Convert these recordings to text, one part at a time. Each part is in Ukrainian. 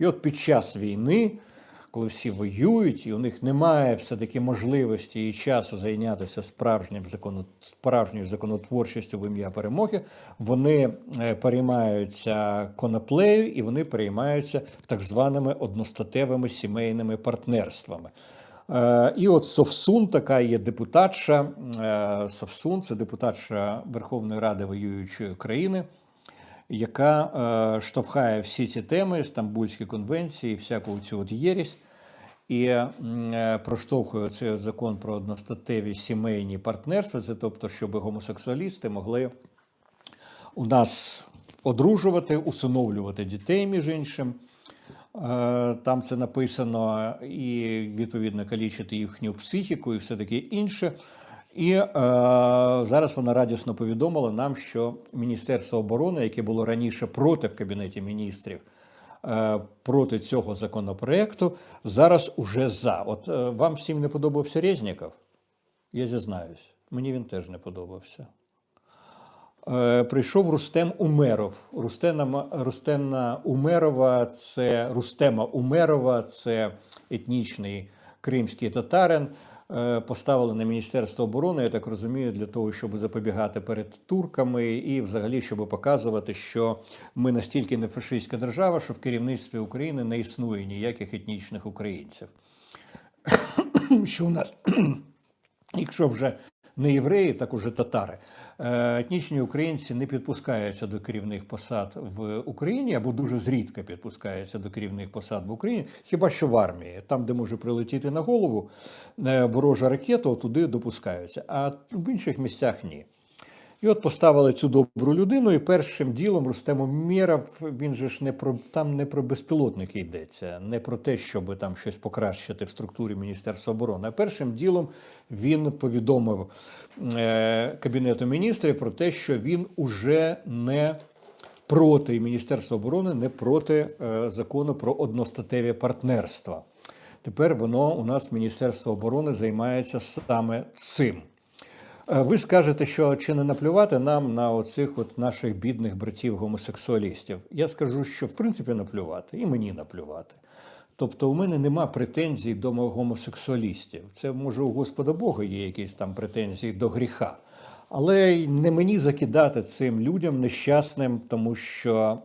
І от під час війни, коли всі воюють, і у них немає все-таки можливості і часу зайнятися справжнім законо, справжньою законотворчістю в ім'я перемоги, вони е, переймаються коноплею і вони переймаються так званими одностатевими сімейними партнерствами. Е, І от Совсун, така є депутатша. е, Совсун це депутатша Верховної Ради воюючої країни, яка е, штовхає всі ці теми Стамбульські конвенції, всяку цю от єрість, і е, проштовхує цей закон про одностатеві сімейні партнерства. Це тобто, щоб гомосексуалісти могли у нас одружувати, усиновлювати дітей, між іншим. Е, Там це написано, і відповідно калічити їхню психіку і все таке інше. І е, зараз вона радісно повідомила нам, що Міністерство оборони, яке було раніше проти в Кабінеті міністрів, е, проти цього законопроекту, зараз уже за. От е, вам всім не подобався Резніков? Я зізнаюсь, мені він теж не подобався. Е, Прийшов Рустем Умеров. Рустема, Рустемна Умерова це Рустема Умерова, це етнічний кримський татарин. Е, Поставили на Міністерство оборони, я так розумію, для того, щоб запобігати перед турками, і взагалі, щоб показувати, що ми настільки не фашистська держава, що в керівництві України не існує ніяких етнічних українців. Що у нас, якщо вже не євреї, так уже татари. Е, Етнічні українці не підпускаються до керівних посад в Україні або дуже зрідка підпускаються до керівних посад в Україні, хіба що в армії, там, де може прилетіти на голову е, ворожа ракета, туди допускаються, а в інших місцях ні. І от поставили цю добру людину, і першим ділом Рустем Умєров, він же ж не про там не про безпілотники йдеться, не про те, щоб там щось покращити в структурі Міністерства оборони. А першим ділом він повідомив е, Кабінету міністрів про те, що він уже не проти і Міністерство оборони не проти е, закону про одностатеві партнерства. Тепер воно у нас Міністерство оборони займається саме цим. Е, Ви скажете, що чи не наплювати нам на оцих от наших бідних братів гомосексуалістів? Я скажу, що в принципі наплювати, і мені наплювати. Тобто, у мене нема претензій до гомосексуалістів. Це може у Господа Бога є якісь там претензії до гріха. Але не мені закидати цим людям нещасним, тому що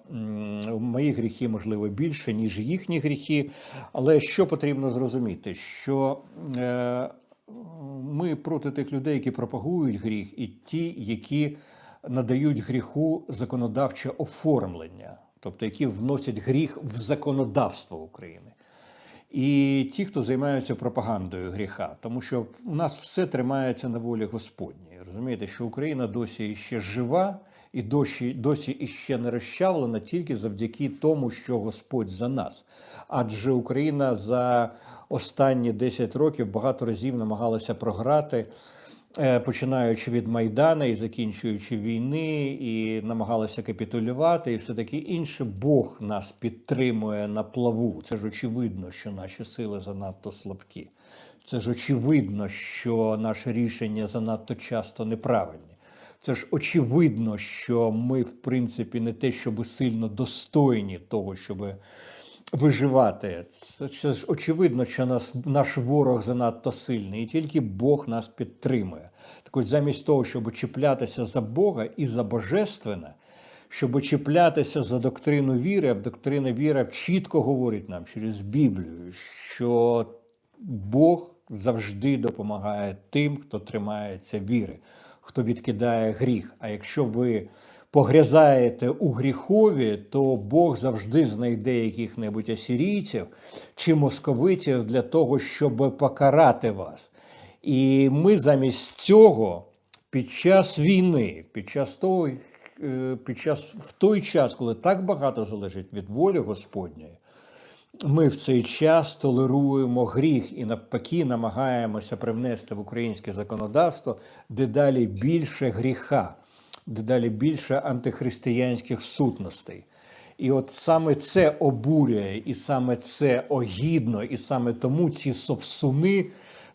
мої гріхи можливо більше, ніж їхні гріхи. Але що потрібно зрозуміти, що е, ми проти тих людей, які пропагують гріх, і ті, які надають гріху законодавче оформлення, тобто які вносять гріх в законодавство України. І ті, хто займаються пропагандою гріха, тому що у нас все тримається на волі Господній. Розумієте, що Україна досі ще жива і досі, досі іще не розчавлена тільки завдяки тому, що Господь за нас. Адже Україна за останні 10 років багато разів намагалася програти. е, Починаючи від Майдана і закінчуючи війни, і намагалися капітулювати, і все таке інше. Бог нас підтримує на плаву. Це ж очевидно, що наші сили занадто слабкі. Це ж очевидно, що наші рішення занадто часто неправильні. Це ж очевидно, що ми, в принципі, не те, щоб сильно достойні того, щоб виживати. Це, це ж очевидно, що нас, наш ворог занадто сильний, і тільки Бог нас підтримує. Так ось замість того, щоб чіплятися за Бога і за Божественне, щоб чіплятися за доктрину віри, а доктрина віри чітко говорить нам через Біблію, що Бог завжди допомагає тим, хто тримається віри, хто відкидає гріх. А якщо ви погрязаєте у гріхові, то Бог завжди знайде яких-небудь асірійців чи московитів для того, щоб покарати вас. І ми замість цього під час війни, під час того, е, під час в той час, коли так багато залежить від волі Господньої, ми в цей час толеруємо гріх і навпаки намагаємося привнести в українське законодавство дедалі більше гріха, дедалі більше антихристиянських сутностей. І от саме це обурює, і саме це огідно, і саме тому ці совсуни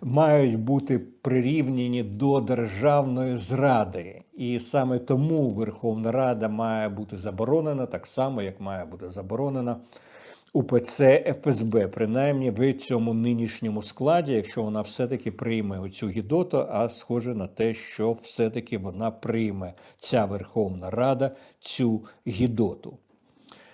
мають бути прирівняні до державної зради. І саме тому Верховна Рада має бути заборонена, так само, як має бути заборонена УПЦ ФСБ, принаймні в цьому нинішньому складі, якщо вона все-таки прийме оцю гідоту, а схоже на те, що все-таки вона прийме ця Верховна Рада цю гідоту.